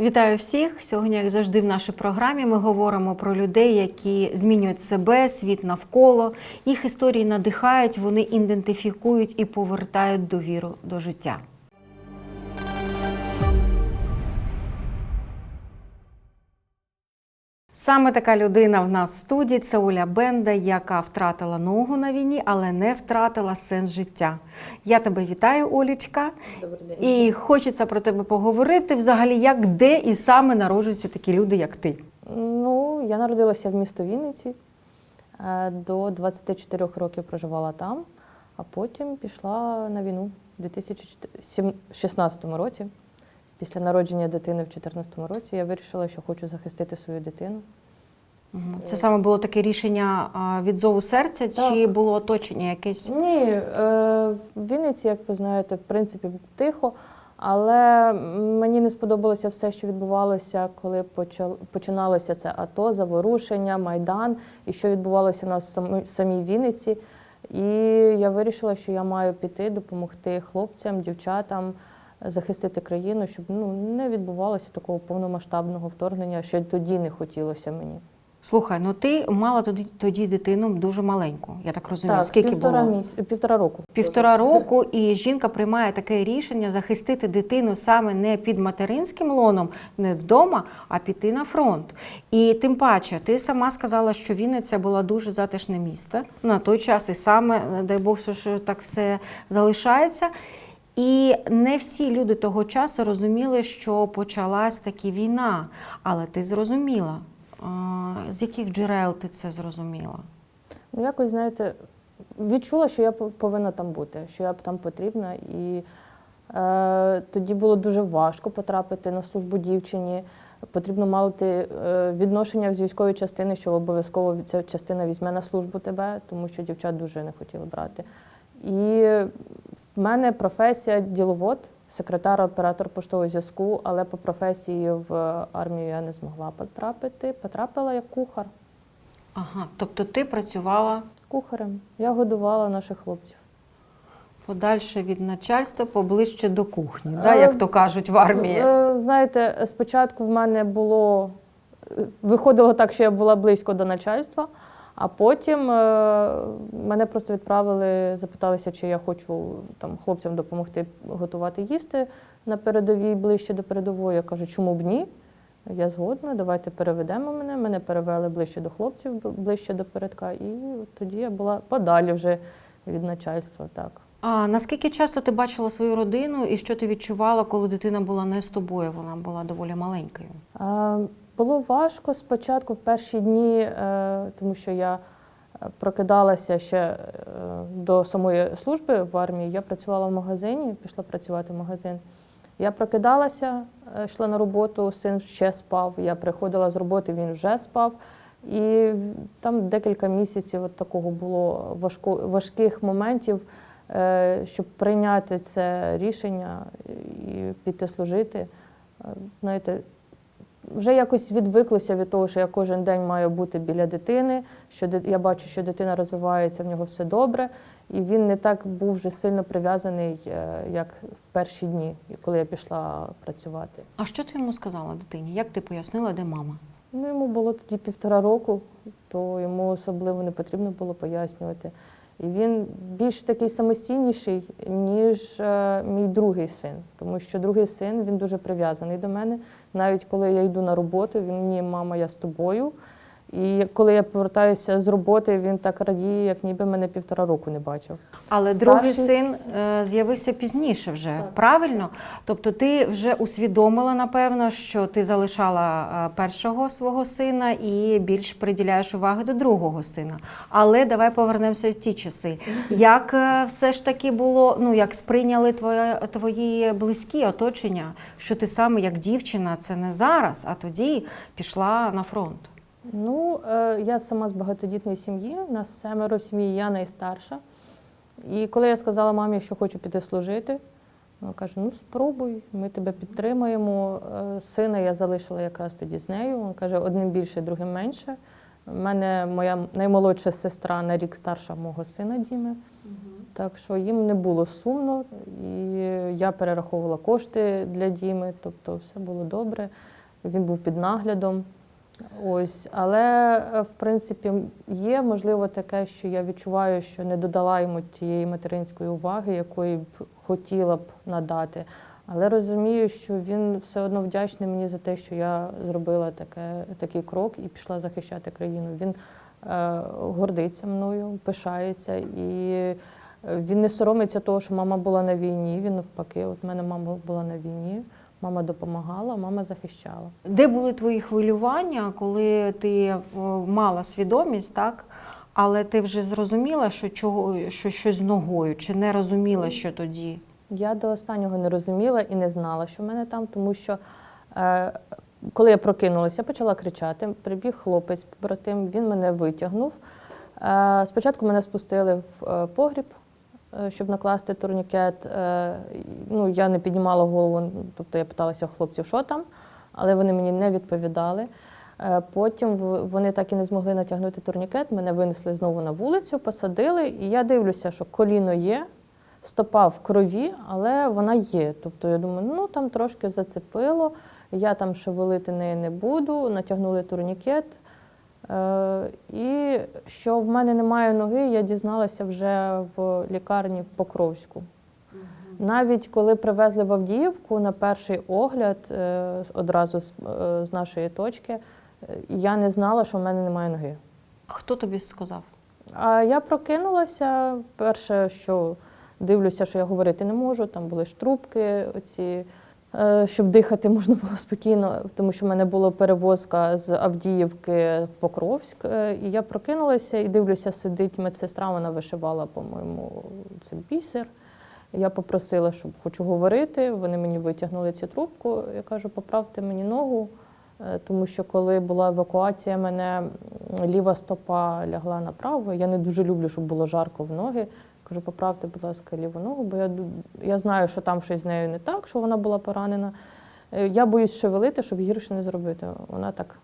Вітаю всіх! Сьогодні, як завжди, в нашій програмі ми говоримо про людей, які змінюють себе, світ навколо. Їх історії надихають, вони ідентифікують і повертають довіру до життя. Саме така людина в нас в студії це Оля Бенда, яка втратила ногу на війні, але не втратила сенс життя. Я тебе вітаю, Олічка. Добрий день. І хочеться про тебе поговорити взагалі, як де і саме народжуються такі люди, як ти. Ну, я народилася в місто Вінниці. Е, До 24 років проживала там, а потім пішла на війну у 2016 році. Після народження дитини в 2014 році я вирішила, що хочу захистити свою дитину. Це саме було таке рішення від зову серця, чи було оточення якесь? Ні, е, в Вінниці, як ви знаєте, в принципі, тихо, але мені не сподобалося все, що відбувалося, коли починалося це АТО, заворушення, Майдан, і що відбувалося у нас в самій- самій Вінниці. І я вирішила, що я маю піти, допомогти хлопцям, дівчатам захистити країну, щоб ну, не відбувалося такого повномасштабного вторгнення, що тоді не хотілося мені. Слухай, ну ти мала тоді, тоді дитину дуже маленьку. Я так розумію. так, Скільки півтора, було? міс... півтора року. Півтора року, і жінка приймає таке рішення захистити дитину саме не під материнським лоном, не вдома, а піти на фронт. І тим паче, ти сама сказала, що Вінниця була дуже затишне місто на той час, і саме, дай Бог, що так все залишається. І не всі люди того часу розуміли, що почалась таки війна. Але ти зрозуміла, з яких джерел ти це зрозуміла? Ну, якось, знаєте, відчула, що я повинна там бути, що я там потрібна. І е, тоді було дуже важко потрапити на службу дівчині. Потрібно мати е, відношення з військової частини, що обов'язково ця частина візьме на службу тебе, тому що дівчат дуже не хотіли брати. І в мене професія діловод, секретар, оператор поштового зв'язку, але по професії в армію я не змогла потрапити. Потрапила як кухар. Ага, тобто ти працювала Кухарем. Я годувала наших хлопців. подальше від начальства, поближче до кухні, да, Е, як то кажуть в армії. Е, Знаєте, спочатку в мене було виходило так, що я була близько до начальства, а потім е, мене просто відправили, запиталися, чи я хочу там хлопцям допомогти готувати їсти на передовій ближче до передової. Я кажу, чому б ні? Я згодна, давайте переведемо мене. Мене перевели ближче до хлопців, ближче до передка, і тоді я була подалі вже від начальства. Так. А наскільки часто ти бачила свою родину і що ти відчувала, коли дитина була не з тобою? Вона була доволі маленькою. Е, Було важко спочатку в перші дні, е, тому що я е, прокидалася ще е, до самої служби в армії. Я працювала в магазині, пішла працювати в магазин. Я прокидалася, йшла на роботу, син ще спав. Я приходила з роботи, він вже спав. І там декілька місяців от такого було важко, важких моментів, щоб прийняти це рішення і піти служити. Знаєте, вже якось відвиклося від того, що я кожен день маю бути біля дитини, що я бачу, що дитина розвивається, в нього все добре, і він не так був вже сильно прив'язаний, е, як в перші дні, коли я пішла працювати. А що ти йому сказала дитині? Як ти пояснила, де мама? Ну, йому було тоді півтора року, то йому особливо не потрібно було пояснювати. І він більш такий самостійніший, ніж е, мій другий син. Тому що другий син він дуже прив'язаний до мене. Навіть коли я йду на роботу, він мені, мама, я з тобою. І коли я повертаюся з роботи, він так радіє, як ніби мене півтора року не бачив. Але Старший другий син е, з'явився пізніше вже, Так. правильно? Тобто ти вже усвідомила, напевно, що ти залишала е, першого свого сина і більш приділяєш уваги до другого сина. Але давай повернемося в ті часи. Як е, все ж таки було, ну як сприйняли твоє, твої близькі оточення, що ти саме як дівчина, це не зараз, а тоді пішла на фронт? Ну, е, я сама з багатодітної сім'ї, у нас семеро в сім'ї, я найстарша. І коли я сказала мамі, що хочу піти служити, вона каже: ну спробуй, ми тебе підтримаємо. Е, Сина я залишила якраз тоді з нею. Він каже, одним більше, другим менше. У мене моя наймолодша сестра на рік старша мого сина Діми. Так що їм не було сумно, і я перераховувала кошти для Діми, тобто все було добре. Він був під наглядом. Ось, але е, в принципі є можливо таке, що я відчуваю, що не додала йому тієї материнської уваги, якої б хотіла б надати. Але розумію, що він все одно вдячний мені за те, що я зробила таке, такий крок і пішла захищати країну. Він е, гордиться мною, пишається і е, він не соромиться того, що мама була на війні. Він навпаки, от мене мама була на війні, мама допомагала, мама захищала. Де були твої хвилювання, коли ти мала свідомість, так? Але ти вже зрозуміла, що чого що щось з ногою, чи не розуміла, що тоді? Я до останнього не розуміла і не знала, що в мене там, тому що е, коли я прокинулася, я почала кричати. Прибіг хлопець, побратим, він мене витягнув. Е, спочатку мене спустили в е, погріб, е, щоб накласти турнікет. Е, ну, я не піднімала голову, тобто я питалася у хлопців, що там, але вони мені не відповідали. Е, Потім вони так і не змогли натягнути турнікет, мене винесли знову на вулицю, посадили, і я дивлюся, що коліно є, стопа в крові, але вона є. Тобто я думаю, ну там трошки зацепило, я там шевелити неї не буду, натягнули турнікет. Е, і що в мене немає ноги, я дізналася вже в лікарні в Покровську. Навіть коли привезли в Авдіївку на перший огляд е, одразу з, е, з нашої точки, я не знала, що в мене немає ноги. Хто тобі сказав? А я прокинулася. Перше, що дивлюся, що я говорити не можу. Там були ж трубки, оці, щоб дихати можна було спокійно, тому що в мене була перевозка з Авдіївки в Покровськ. Е, І я прокинулася і дивлюся, сидить медсестра, вона вишивала, по-моєму, це бісер. Я попросила, щоб хочу говорити. Вони мені витягнули цю трубку. Я кажу, поправте мені ногу. Е, Тому що коли була евакуація, мене ліва стопа лягла направо. Я не дуже люблю, щоб було жарко в ноги. Кажу, поправте, будь ласка, ліву ногу, бо я, я знаю, що там щось з нею не так, що вона була поранена. Е, Я боюсь шевелити, щоб гірше не зробити. Вона так,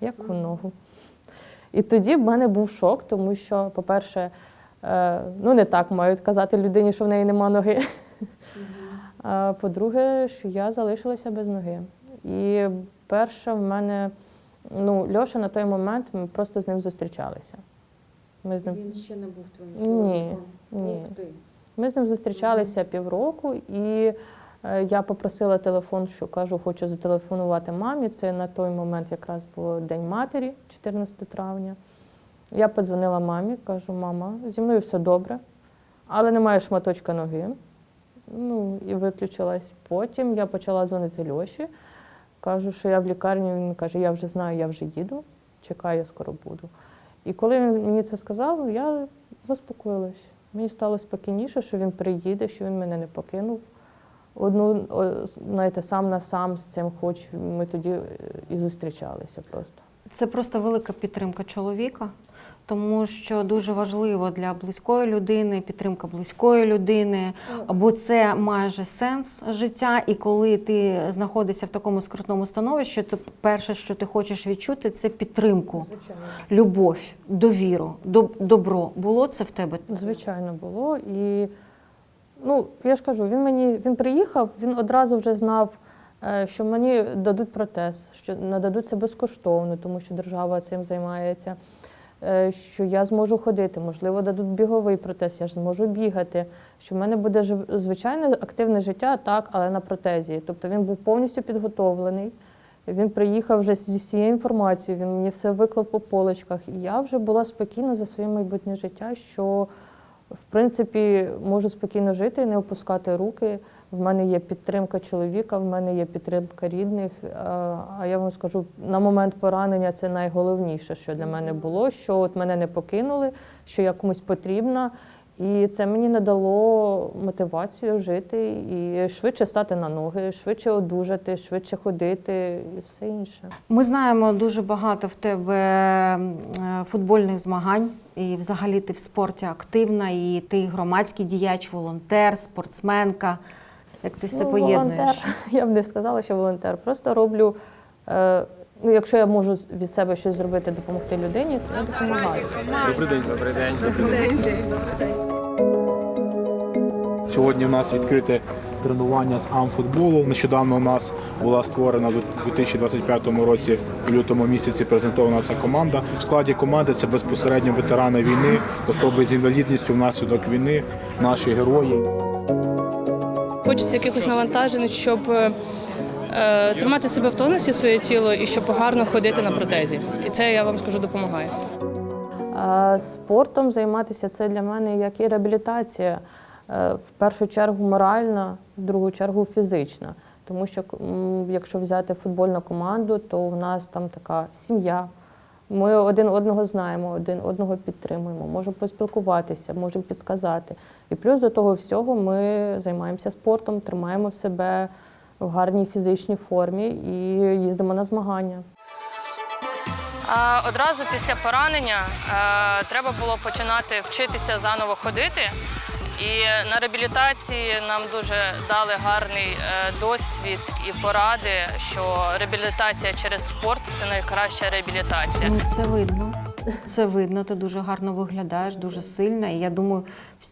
як у ногу. І тоді в мене був шок, тому що, по-перше, е, ну не так мають казати людині, що в неї нема ноги. А по-друге, що я залишилася без ноги. І перше в мене, ну, Льоша на той момент ми просто з ним зустрічалися. Ми з ним, ще не був твоїм Ні, ні. ми з ним зустрічалися півроку, і е, я попросила телефон, що кажу, хочу зателефонувати мамі. Це на той момент якраз був День матері, 14 травня. Я подзвонила мамі, кажу, мама, зі мною все добре, але немає шматочка ноги. Ну, і виключилась. Потім я почала дзвонити Льоші. Кажу, що я в лікарні. Він каже, я вже знаю, я вже їду, чекаю, я скоро буду. І коли він мені це сказав, я заспокоїлась. Мені стало спокійніше, що він приїде, що він мене не покинув. Одну, знаєте, сам на сам з цим, хоч ми тоді е, і зустрічалися просто. Це просто велика підтримка чоловіка, тому що дуже важливо для близької людини підтримка близької людини, бо це майже сенс життя. І коли ти знаходишся в такому скрутному становищі, то перше, що ти хочеш відчути, це підтримку, Звичайно. любов, довіру, доб- добро. Було це в тебе? Звичайно, було. І ну, я ж кажу, він мені він приїхав, він одразу вже знав, е, що мені дадуть протез, що нададуть це безкоштовно, тому що держава цим займається. Е, Що я зможу ходити, можливо, дадуть біговий протез, я ж зможу бігати. Що в мене буде звичайне активне життя, так, але на протезі. Тобто він був повністю підготовлений. Він приїхав вже зі всією інформацією, він мені все виклав по полочках. І я вже була спокійна за своє майбутнє життя, що в принципі можу спокійно жити і не опускати руки. В мене є підтримка чоловіка, в мене є підтримка рідних. А а я вам скажу, на момент поранення це найголовніше, що для мене було, що от мене не покинули, що я комусь потрібна. І це мені надало мотивацію жити і швидше стати на ноги, швидше одужати, швидше ходити і все інше. Ми знаємо дуже багато в тебе е, футбольних змагань, і взагалі ти в спорті активна, і ти громадський діяч, волонтер, спортсменка. Як ти все Ну, поєднуєш? Волонтер. Я б не сказала, що волонтер. Просто роблю. Е, ну, якщо я можу від себе щось зробити, допомогти людині, то я допомагаю. Добрий день, добрий день, добрий день. Сьогодні у нас відкрите тренування з амфутболу. Нещодавно у нас була створена у 2025 році, в лютому місяці презентована ця команда. В складі команди це безпосередньо ветерани війни, особи з інвалідністю внаслідок війни, наші герої. Хочеться якихось навантажень, щоб е, е, тримати себе в тонусі своє тіло і щоб гарно ходити на протезі. І це я вам скажу допомагає. Спортом займатися це для мене як і реабілітація. Е, В першу чергу моральна, в другу чергу фізична. Тому що якщо взяти футбольну команду, то в нас там така сім'я. Ми один одного знаємо, один одного підтримуємо, можемо поспілкуватися, можемо підсказати. І плюс до того всього ми займаємося спортом, тримаємо себе в гарній фізичній формі і їздимо на змагання. Одразу після поранення е, треба було починати вчитися заново ходити. І на реабілітації нам дуже дали гарний е, досвід і поради, що реабілітація через спорт це найкраща реабілітація. Ну, це видно. Це видно, ти дуже гарно виглядаєш, дуже сильна. І я думаю,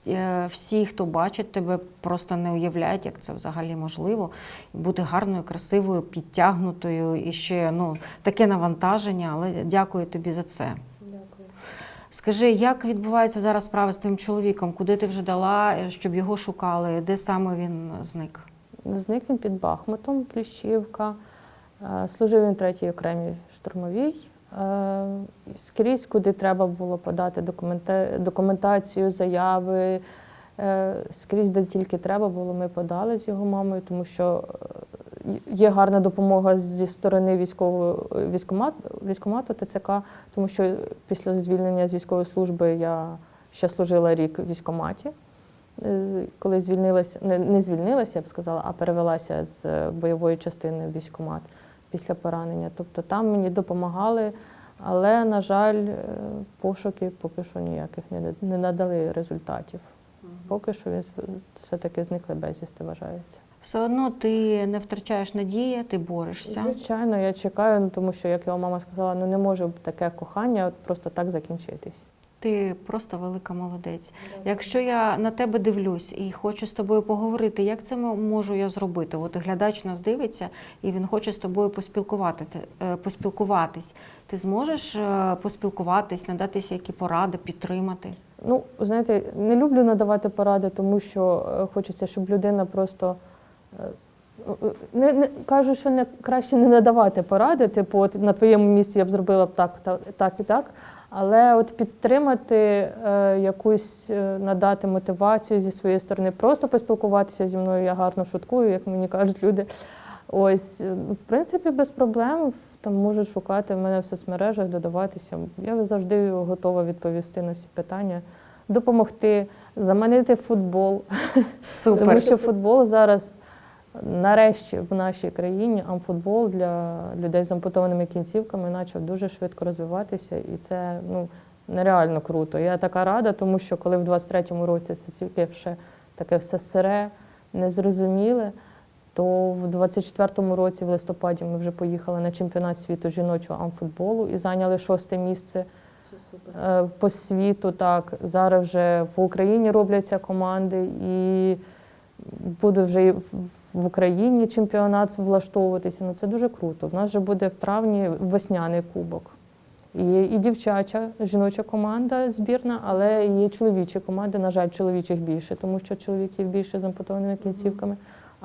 е, всі, хто бачить тебе, просто не уявляють, як це взагалі можливо. Бути гарною, красивою, підтягнутою і ще ну, таке навантаження, але дякую тобі за це. Скажи, як відбуваються зараз справи з твоїм чоловіком? Куди ти вже дала, е, щоб його шукали? Де саме він зник? Зник він під Бахмутом, Пліщівка. Е, Служив він третій окремій штурмовій. Е, Скрізь, куди треба було подати документа- документацію, заяви. Скрізь, де тільки треба було, ми подали з його мамою, тому що є гарна допомога зі сторони військового військомат, військомату ТЦК, тому що після звільнення з військової служби я ще служила рік в військкоматі. Е, коли звільнилася, не, не звільнилася, я б сказала, а перевелася з е, бойової частини в військкомат після поранення. Тобто там мені допомагали, але, на жаль, е, пошуки поки що ніяких не, не надали результатів. Поки що він все-таки зникли безвісти, вважається. Все одно ти не втрачаєш надії, ти борешся. Звичайно, я чекаю, ну, тому що, як його мама сказала, ну не може таке кохання просто так закінчитись. Ти просто велика молодець. Якщо я на тебе дивлюсь і хочу з тобою поговорити, як це можу я зробити? От глядач нас дивиться, і він хоче з тобою поспілкувати, е, поспілкуватись. Ти зможеш е, поспілкуватись, надатися які поради, підтримати? Ну, знаєте, не люблю надавати поради, тому що е, хочеться, щоб людина просто. е, е, Не, не, кажу, що не, краще не надавати поради, типу, от на твоєму місці я б зробила б так, так, так і так. Але от підтримати е, якусь, е, надати мотивацію зі своєї сторони, просто поспілкуватися зі мною, я гарно шуткую, як мені кажуть люди. Ось, в принципі, без проблем. Там можуть шукати в мене в соцмережах, додаватися. Я завжди готова відповісти на всі питання, допомогти, заманити футбол. Супер. Тому що футбол зараз нарешті в нашій країні амфутбол для людей з ампутованими кінцівками почав дуже швидко розвиватися, і це ну нереально круто. Я така рада, тому що коли в 23-му році це тільки ще таке все сире, незрозуміле. То в 24-му році, в листопаді, ми вже поїхали на чемпіонат світу жіночого амфутболу і зайняли шосте місце е, по світу. Так зараз вже в Україні робляться команди, і буде вже в- Україні чемпіонат влаштовуватися. Ну це дуже круто. В нас вже буде в травні весняний кубок. І, і дівчача, жіноча команда збірна, але є чоловічі команди. На жаль, чоловічих більше, тому що чоловіків більше з ампутованими кінцівками.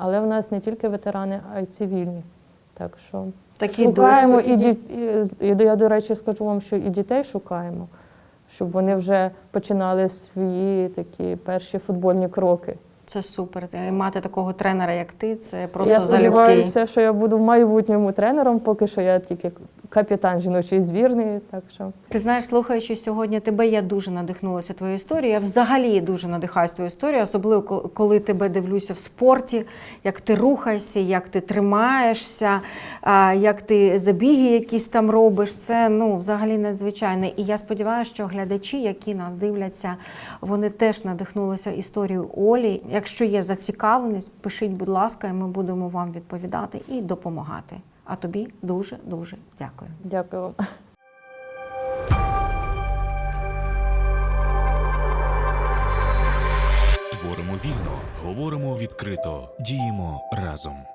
Але в нас не тільки ветерани, а й цивільні. Так що Такий шукаємо і, ді і, і я, до речі, скажу вам, що і дітей шукаємо, щоб вони вже починали свої такі перші футбольні кроки. Це супер. Е, Мати такого тренера, як ти, це просто я залюбки. сподіваюся, що я буду в майбутньому тренером, поки що я тільки капітан жіночої збірної. Так що Ти знаєш, слухаючи сьогодні тебе, я дуже надихнулася твоєю історією. Я взагалі дуже надихаюся твоєю історією, особливо коли тебе дивлюся в спорті, як ти рухаєшся, як ти тримаєшся, як ти забіги якісь там робиш. Це ну взагалі надзвичайне. І я сподіваюся, що глядачі, які нас дивляться, вони теж надихнулися історією Олі. Якщо є зацікавленість, пишіть, будь ласка, і ми будемо вам відповідати і допомагати. А тобі дуже дуже дякую. дякую вам. Творимо вільно, говоримо відкрито, діємо разом.